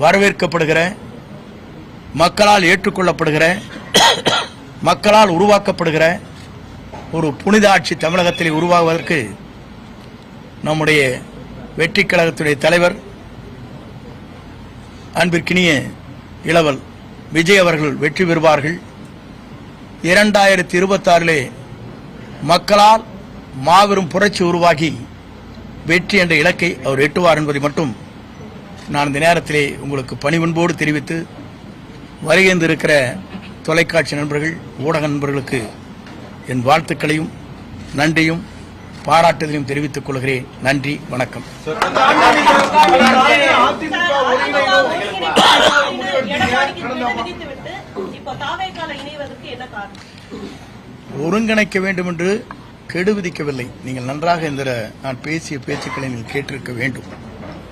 வரவேற்கப்படுகிற மக்களால் ஏற்றுக்கொள்ளப்படுகிற மக்களால் உருவாக்கப்படுகிற ஒரு புனித ஆட்சி தமிழகத்தில் உருவாகுவதற்கு நம்முடைய வெற்றி கழகத்துடைய தலைவர் அன்பிற்கினிய இளவல் விஜய் அவர்கள் வெற்றி பெறுவார்கள். இரண்டாயிரத்தி இருபத்தாறிலே மக்களால் மாபெரும் புரட்சி உருவாகி வெற்றி என்ற இலக்கை அவர் எட்டுவார் என்பதை மட்டும் நான் இந்த நேரத்திலே உங்களுக்கு பணிவன்போடு தெரிவித்து வருகின்றிருக்கிற தொலைக்காட்சி நண்பர்கள் ஊடக நண்பர்களுக்கு என் வாழ்த்துக்களையும் நன்றியும் பாராட்டுதலையும் தெரிவித்துக் கொள்கிறேன். நன்றி வணக்கம். ஒருங்கிணைக்க வேண்டும் என்று கெடு விதிக்கவில்லை நீங்கள் நன்றாக இந்த நான் பேசிய பேச்சுக்களை நீங்கள் கேட்டிருக்க வேண்டும்.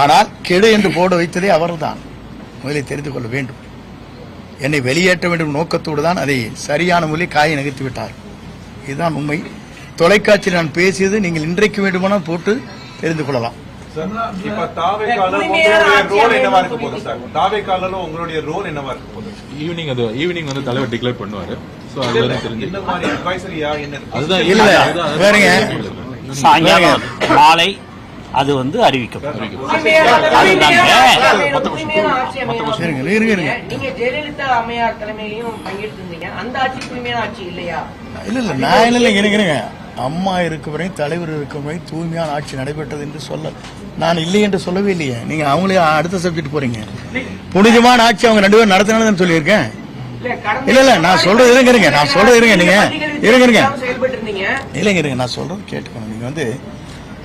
ஆனால் கெடு என்று போட வைத்ததே அவர்தான். முதலில் தெரிந்து கொள்ள வேண்டும். என்னை வெளியேற்ற வேண்டும் நோக்கத்தோடு தான் அதை சரியான மொழி காயை நகர்த்தி விட்டார். இதுதான் உண்மை. தொலைக்காட்சியில் நான் பேசியது நீங்கள் இன்றைக்கு வேண்டுமானால் போட்டு தெரிந்து கொள்ளலாம். ஈவினிங் அது ஈவினிங் வந்து தலைவர் டிக்ளேர் பண்ணுவாரு? அதுதான் இல்ல, வேறங்க. மாலை அது வந்து அறிவிக்கப்படும். இருங்க இருங்க இருங்க. நீங்க ஜெயலலிதா அம்மையார் தலைமையிலையும் பங்கேற்றிருந்தீங்க. அந்த ஆட்சி தூய்மையான ஆட்சி இல்லையா? இல்ல இல்ல நான் இல்ல இல்ல இருங்க அம்மா இருக்கும் வரை தலைவர் இருக்கும் வரை தூய்மையான ஆட்சி நடைபெற்றது என்று சொல்ல நான் இல்லை என்று சொல்லவே இல்லையே. நீங்க அவங்களே அடுத்த சப்ஜெக்ட் போறீங்க. புனிதமான ஆட்சி அவங்க ரெண்டு பேரும் நடத்தினதுன்னு சொல்லியிருக்கேன். இல்ல இல்ல நான் சொல்றது இருங்க இருங்க. நான் சொல்றது இருங்க நீங்க. இருங்க இருங்க. இல்லைங்க இருங்க. நான் சொல்றது கேட்டுக்கணும். நீங்க வந்து